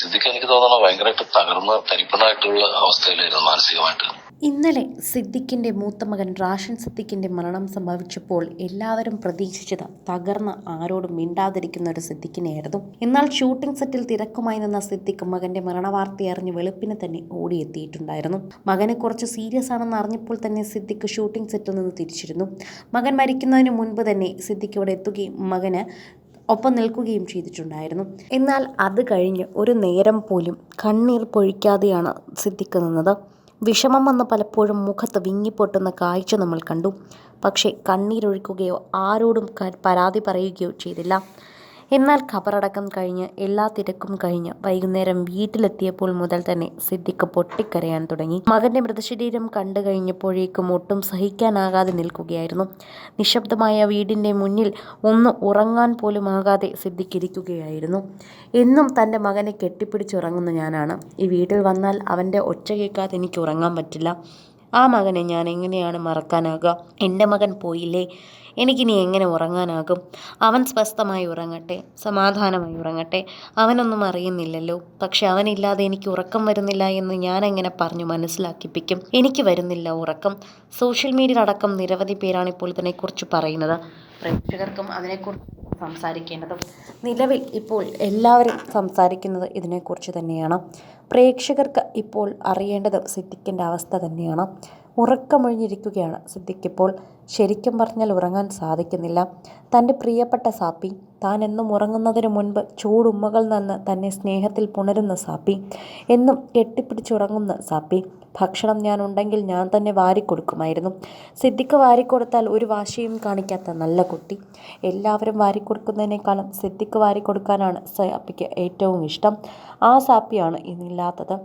സിദ്ദിഖ് എനിക്ക് തോന്നണം ഭയങ്കരമായിട്ട് തകർന്ന് തരിപ്പണായിട്ടുള്ള അവസ്ഥയിലായിരുന്നു മാനസികമായിട്ട്. ഇന്നലെ സിദ്ദിഖിന്റെ മൂത്ത മകൻ റാഷൻ സിദ്ദിഖിന്റെ മരണം സംഭവിച്ചപ്പോൾ എല്ലാവരും പ്രതീക്ഷിച്ചത് തകർന്ന് ആരോടും മിണ്ടാതിരിക്കുന്ന ഒരു സിദ്ദിഖിനെയായിരുന്നു. എന്നാൽ ഷൂട്ടിംഗ് സെറ്റിൽ തിരക്കുമായി നിന്ന സിദ്ദിഖ് മകന്റെ മരണവാർത്ത അറിഞ്ഞ് വെളുപ്പിന് തന്നെ ഓടിയെത്തിയിട്ടുണ്ടായിരുന്നു. മകനെ കുറച്ച് സീരിയസ് ആണെന്ന് അറിഞ്ഞപ്പോൾ തന്നെ സിദ്ദിഖ് ഷൂട്ടിംഗ് സെറ്റിൽ നിന്ന് തിരിച്ചിരുന്നു. മകൻ മരിക്കുന്നതിന് മുൻപ് തന്നെ സിദ്ദിഖ് ഇവിടെ എത്തുകയും മകന് ഒപ്പം നിൽക്കുകയും ചെയ്തിട്ടുണ്ടായിരുന്നു. എന്നാൽ അത് കഴിഞ്ഞ് ഒരു നേരം പോലും കണ്ണീർ പൊഴിക്കാതെയാണ് സിദ്ദിഖ് നിന്നത്. വിഷമം വന്ന് പലപ്പോഴും മുഖത്ത് വിങ്ങിപ്പൊട്ടുന്ന കാഴ്ച നമ്മൾ കണ്ടു. പക്ഷേ കണ്ണീരൊഴുക്കുകയോ ആരോടും പരാതി പറയുകയോ ചെയ്തില്ല. എന്നാൽ ഖബറടക്കം കഴിഞ്ഞ് എല്ലാ തിരക്കും കഴിഞ്ഞ് വൈകുന്നേരം വീട്ടിലെത്തിയപ്പോൾ മുതൽ തന്നെ സിദ്ദിഖ് പൊട്ടിക്കരയാൻ തുടങ്ങി. മകന്റെ മൃതശരീരം കണ്ടു കഴിഞ്ഞപ്പോഴേക്കും ഒട്ടും സഹിക്കാനാകാതെ നിൽക്കുകയായിരുന്നു. നിശബ്ദമായ വീടിന്റെ മുന്നിൽ ഒന്ന് ഉറങ്ങാൻ പോലും ആകാതെ സിദ്ദിഖ് ഇരിക്കുകയായിരുന്നു. എന്നും തന്റെ മകനെ കെട്ടിപ്പിടിച്ചുറങ്ങുന്ന ഞാനാണ്. ഈ വീട്ടിൽ വന്നാൽ അവന്റെ ഒച്ച കേൾക്കാതെ എനിക്ക് ഉറങ്ങാൻ പറ്റില്ല. ആ മകനെ ഞാൻ എങ്ങനെയാണ് മറക്കാനാകുക? എന്റെ മകൻ പോയില്ലേ? എനിക്കിനി എങ്ങനെ ഉറങ്ങാനാകും? അവൻ സ്വസ്ഥമായി ഉറങ്ങട്ടെ സമാധാനമായി ഉറങ്ങട്ടെ. അവനൊന്നും അറിയുന്നില്ലല്ലോ. പക്ഷെ അവനില്ലാതെ എനിക്ക് ഉറക്കം വരുന്നില്ല എന്ന് ഞാൻ എങ്ങനെ പറഞ്ഞു മനസ്സിലാക്കിപ്പിക്കും? എനിക്ക് വരുന്നില്ല ഉറക്കം. സോഷ്യൽ മീഡിയ മീഡിയയിലടക്കം നിരവധി പേരാണ് ഇപ്പോൾ ഇതിനെക്കുറിച്ച് പറയുന്നത്. പ്രേക്ഷകർക്കും അതിനെക്കുറിച്ച് സംസാരിക്കേണ്ടതും. നിലവിൽ ഇപ്പോൾ എല്ലാവരും സംസാരിക്കുന്നത് ഇതിനെക്കുറിച്ച് തന്നെയാണ്. പ്രേക്ഷകർക്ക് ഇപ്പോൾ അറിയേണ്ടത് സിദ്ദിഖിന്റെ അവസ്ഥ തന്നെയാണ്. ഉറക്കമൊഴിഞ്ഞിരിക്കുകയാണ് സിദ്ദിഖ് ഇപ്പോൾ. ശരിക്കും പറഞ്ഞാൽ ഉറങ്ങാൻ സാധിക്കുന്നില്ല. തന്റെ പ്രിയപ്പെട്ട സാപ്പി താൻ എന്നും ഉറങ്ങുന്നതിന് മുൻപ് ചൂടുമ്മകൾ നിന്ന് തന്നെ സ്നേഹത്തിൽ പുണരുന്ന സാപ്പി എന്നും കെട്ടിപ്പിടിച്ചുറങ്ങുന്ന സാപ്പി. ഭക്ഷണം ഞാൻ ഉണ്ടെങ്കിൽ ഞാൻ തന്നെ വാരിക്കൊടുക്കുമായിരുന്നു. സിദ്ദിഖ് വാരിക്കൊടുത്താൽ ഒരു വാശിയും കാണിക്കാത്ത നല്ല കുട്ടി. എല്ലാവരും വാരിക്കൊടുക്കുന്നതിനേക്കാളും സിദ്ദിഖ് വാരിക്കൊടുക്കാനാണ് സാപ്പിക്ക് ഏറ്റവും ഇഷ്ടം. ആ സാപ്പിയാണ് ഇന്നില്ലാത്തത്.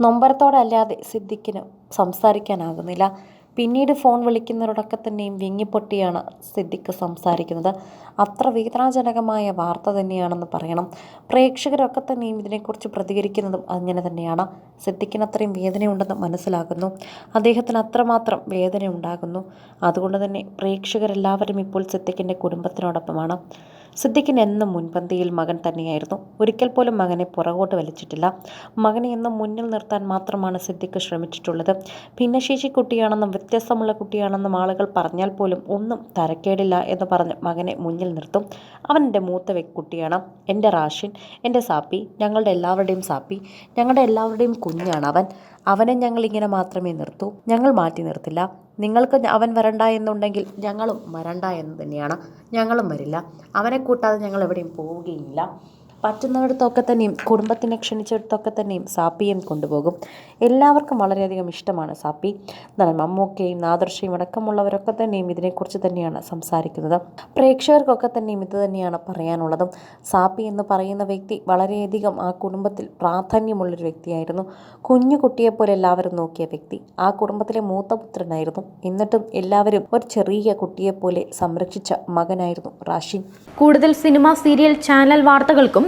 നൊമ്പരത്തോടല്ലാതെ സിദ്ദിഖിന് സംസാരിക്കാനാകുന്നില്ല. പിന്നീട് ഫോൺ വിളിക്കുന്നവരോടൊക്കെ തന്നെയും വിങ്ങിപ്പൊട്ടിയാണ് സിദ്ദിഖ് സംസാരിക്കുന്നത്. അത്ര വേദനാജനകമായ വാർത്ത തന്നെയാണെന്ന് പറയണം. പ്രേക്ഷകരൊക്കെ തന്നെയും ഇതിനെക്കുറിച്ച് പ്രതികരിക്കുന്നതും അങ്ങനെ തന്നെയാണ്. സിദ്ദിഖിന് അത്രയും വേദനയുണ്ടെന്ന് മനസ്സിലാകുന്നു. അദ്ദേഹത്തിന് അത്രമാത്രം വേദന ഉണ്ടാകുന്നു അതുകൊണ്ട് തന്നെ പ്രേക്ഷകരെല്ലാവരും ഇപ്പോൾ സിദ്ദിഖിന്റെ കുടുംബത്തിനോടൊപ്പമാണ്. സിദ്ദിഖിന് എന്നും മുൻപന്തിയിൽ മകൻ തന്നെയായിരുന്നു. ഒരിക്കൽ പോലും മകനെ പുറകോട്ട് വലിച്ചിട്ടില്ല. മകനെ എന്നും മുന്നിൽ നിർത്താൻ മാത്രമാണ് സിദ്ദിഖ് ശ്രമിച്ചിട്ടുള്ളത്. ഭിന്നശേഷി കുട്ടിയാണെന്നും വ്യത്യസ്തമുള്ള കുട്ടിയാണെന്നും ആളുകൾ പറഞ്ഞാൽ പോലും ഒന്നും തരക്കേടില്ല എന്ന് പറഞ്ഞ് മകനെ മുന്നിൽ നിർത്തും. അവൻ എന്റെ മൂത്ത കുട്ടിയാണ്. എന്റെ റാഷിൻ എന്റെ സാപ്പി ഞങ്ങളുടെ എല്ലാവരുടെയും സാപ്പി ഞങ്ങളുടെ എല്ലാവരുടെയും കുഞ്ഞാണ് അവൻ. അവനെ ഞങ്ങൾ ഇങ്ങനെ മാത്രമേ നിർത്തൂ. ഞങ്ങൾ മാറ്റി നിർത്തില്ല. നിങ്ങൾക്ക് അവൻ വരണ്ട എന്നുണ്ടെങ്കിൽ ഞങ്ങളും വരണ്ട എന്ന് തന്നെയാണ്. ഞങ്ങളും വരില്ല. അവനെ കൂട്ടാതെ ഞങ്ങൾ എവിടെയും പോവുകയില്ല. പറ്റുന്നിടത്തൊക്കെ തന്നെയും കുടുംബത്തിനെ ക്ഷണിച്ചിടത്തൊക്കെ തന്നെയും സാപ്പിയും കൊണ്ടുപോകും. എല്ലാവർക്കും വളരെയധികം ഇഷ്ടമാണ് സാപ്പി. എന്നാൽ മമ്മൂക്കയും നാദർശയും അടക്കമുള്ളവരൊക്കെ തന്നെയും ഇതിനെക്കുറിച്ച് തന്നെയാണ് സംസാരിക്കുന്നത്. പ്രേക്ഷകർക്കൊക്കെ തന്നെയും ഇത് തന്നെയാണ് പറയാനുള്ളതും. സാപ്പി എന്ന് പറയുന്ന വ്യക്തി വളരെയധികം ആ കുടുംബത്തിൽ പ്രാധാന്യമുള്ളൊരു വ്യക്തിയായിരുന്നു. കുഞ്ഞു കുട്ടിയെപ്പോലെ എല്ലാവരും നോക്കിയ വ്യക്തി. ആ കുടുംബത്തിലെ മൂത്ത പുത്രനായിരുന്നു. എന്നിട്ടും എല്ലാവരും ഒരു ചെറിയ കുട്ടിയെപ്പോലെ സംരക്ഷിച്ച മകനായിരുന്നു റാഷിൻ. കൂടുതൽ സിനിമ സീരിയൽ ചാനൽ വാർത്തകൾക്കും